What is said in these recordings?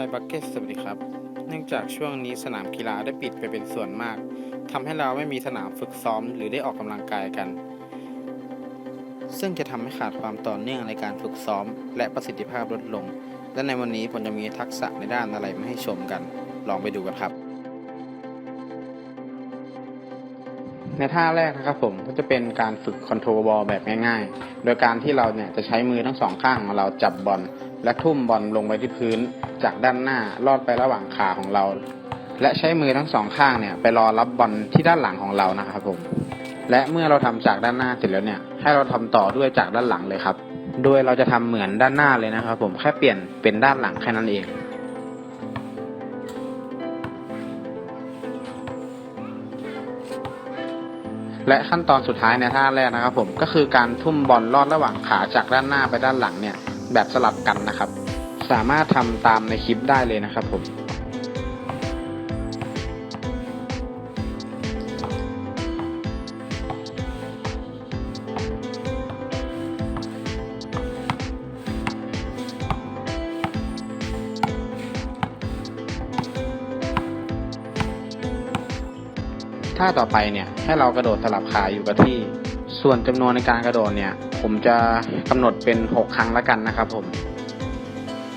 ไทยบักเก็ตสวัสดีครับ เนื่องจากช่วงนี้สนามกีฬาได้ปิดไปเป็นส่วนมากทำให้เราไม่มีสนามฝึกซ้อมหรือได้ออกกำลังกายกัน ซึ่งจะทำให้ขาดความต่อเนื่องในการฝึกซ้อม และประสิทธิภาพลดลง และในวันนี้ผมจะมีทักษะในด้านอะไรมาให้ชมกัน ลองไปดูกันครับ ในท่าแรกนะครับผมก็จะเป็นการฝึกคอนโทรลบอลแบบง่ายๆ โดยการที่เราเนี่ยจะใช้มือทั้งสองข้างของเราจับบอล และทุ่มบอลลงไปที่พื้น จากด้านหน้าลอดไประหว่างขาของเรา และใช้มือทั้งสองข้างเนี่ยไปรอรับบอลที่ด้านหลังของเรานะครับผมและเมื่อเราทำจากด้านหน้าเสร็จแล้วเนี่ย ให้เราทำต่อด้วยจากด้านหลังเลยครับ โดยเราจะทำเหมือนด้านหน้าเลยนะครับ ผมแค่เปลี่ยนเป็นด้านหลังแค่นั้นเองและขั้นตอนสุดท้ายในท่าแรกนะครับผมก็คือการทุ่มบอลลอดระหว่างขาจากด้านหน้าไปด้านหลังเนี่ย แบบสลับกันนะครับ สามารถทำตามในคลิปได้เลยนะครับผมท่าต่อไปเนี่ยให้เรากระโดดสลับขาอยู่กับที่ ส่วนจำนวนในการกระโดดเนี่ย ผมจะกำหนดเป็น 6 ครั้งแล้วกันนะครับ ผม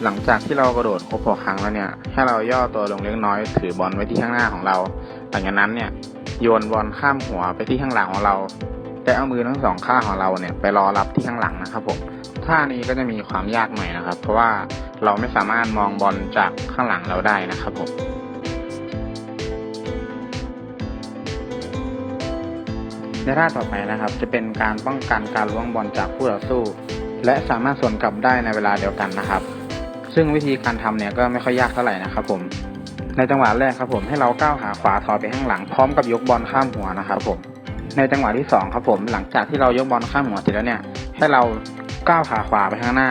หลังจากที่เรากระโดดครบ 6 ครั้งแล้วเนี่ยให้เราย่อตัวลงเล็กน้อย ถือบอลไว้ที่ข้างหน้าของเรา หลังจากนั้นเนี่ยโยนบอลข้ามหัวไปที่ข้างหลังของเราและเอามือทั้งสองข้างของเราเนี่ยไปรอรับที่ข้างหลังนะครับผมท่านี้ก็จะมีความยากหน่อยนะครับ เพราะว่าเราไม่สามารถมองบอลจากข้างหลังเราได้นะครับผม ในท่าต่อไปนะครับ จะเป็นการป้องกันการล้วงบอลจากผู้ต่อสู้ และสามารถสวนกลับได้ในเวลาเดียวกันนะครับ ซึ่งวิธีการทำเนี่ยก็ไม่ค่อยยากเท่าไหร่นะครับผมในจังหวะแรกครับผมให้เราก้าวขาขวาถอยไปข้างหลังพร้อมกับยกบอลข้ามหัวนะครับผมในจังหวะที่สองครับผมหลังจากที่เรายกบอลข้ามหัวเสร็จแล้วเนี่ยให้เราก้าวขาขวาไปข้างหน้า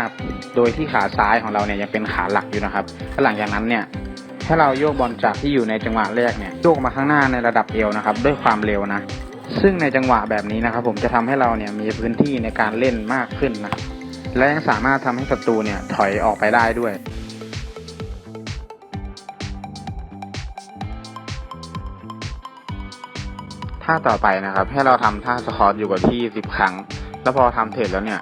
โดยที่ขาซ้ายของเราเนี่ยยังเป็นขาหลักอยู่นะครับและหลังจากนั้นเนี่ยให้เราโยกบอลจากที่อยู่ในจังหวะแรกเนี่ยโยกมาข้างหน้าในระดับเอวนะครับด้วยความเร็วนะ ซึ่งในจังหวะแบบนี้นะครับ ผมจะทำให้เราเนี่ยมีพื้นที่ในการเล่นมากขึ้นนะและยังสามารถทำให้ศัตรูเนี่ยถอยออกไปได้ด้วยท่าต่อไปนะครับ ให้เราทำท่าสคอตอยู่กับที่สิบครั้ง แล้วพอทำเสร็จแล้วเนี่ย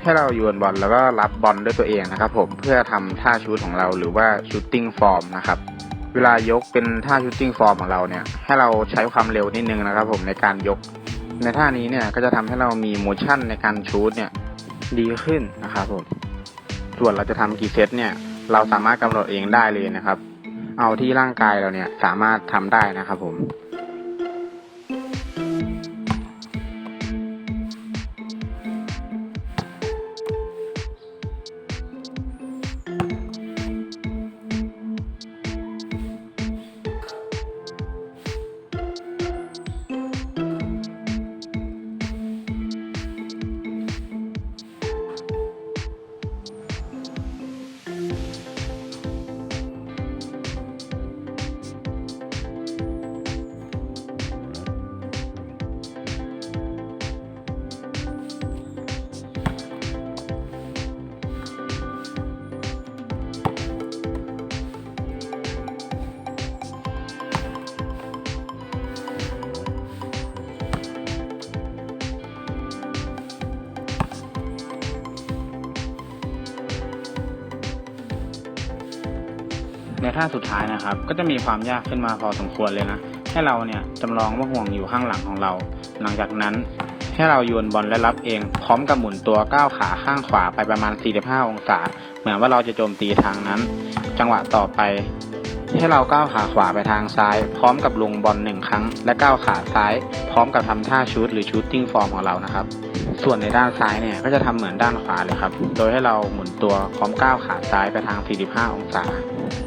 ให้เราโยนบอลแล้วก็รับบอลด้วยตัวเองนะครับ ผมเพื่อทำท่าชูตของเราหรือว่าชูตติ้งฟอร์มนะครับ เวลายกเป็นท่าชูตติ้งฟอร์มของเราเนี่ย ให้เราใช้ความเร็วนิดนึงนะครับ ผมในการยก ในท่านี้เนี่ยก็จะทำให้เรามีโมชั่นในการชูตเนี่ยดีขึ้นนะครับผมส่วนเราจะทำกี่เซตเนี่ย เราสามารถกำหนดเองได้เลยนะครับ เอาที่ร่างกายเราเนี่ยสามารถทำได้นะครับผม ในท่าสุดท้ายนะครับ ก็จะมีความยากขึ้นมาพอสมควรเลยนะ ให้เราเนี่ยจำลองว่าห่วงอยู่ข้างหลังของเรา หลังจากนั้นให้เราโยนบอลและรับเอง พร้อมกับหมุนตัวก้าวขาข้างขวาไปประมาณ 45 องศา เหมือนว่าเราจะโจมตีทางนั้น จังหวะต่อไป ให้เราก้าวขาขวาไปทางซ้าย พร้อมกับลงบอลหนึ่งครั้ง และก้าวขาซ้าย พร้อมกับทำท่าชูตหรือชูตติ้งฟอร์มของเรานะครับ ส่วนในด้านซ้ายเนี่ยก็จะทำเหมือนด้านขวาเลยครับ โดยให้เราหมุนตัวพร้อมก้าวขาซ้ายไปทาง 45 องศา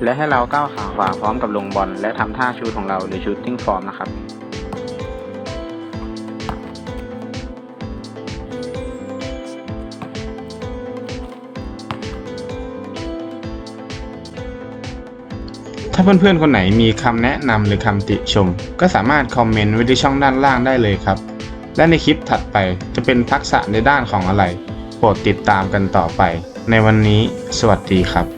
และให้เราก้าวขาขวาพร้อมกับลงบอลและทำท่าชูตของเราหรือชูตติ้งฟอร์มนะครับถ้าเพื่อนๆ คนไหนมีคำแนะนำหรือคำติชม ก็สามารถคอมเมนต์ไว้ที่ช่องด้านล่างได้เลยครับ และในคลิปถัดไปจะเป็นทักษะในด้านของอะไร โปรดติดตามกันต่อไป ในวันนี้ สวัสดีครับ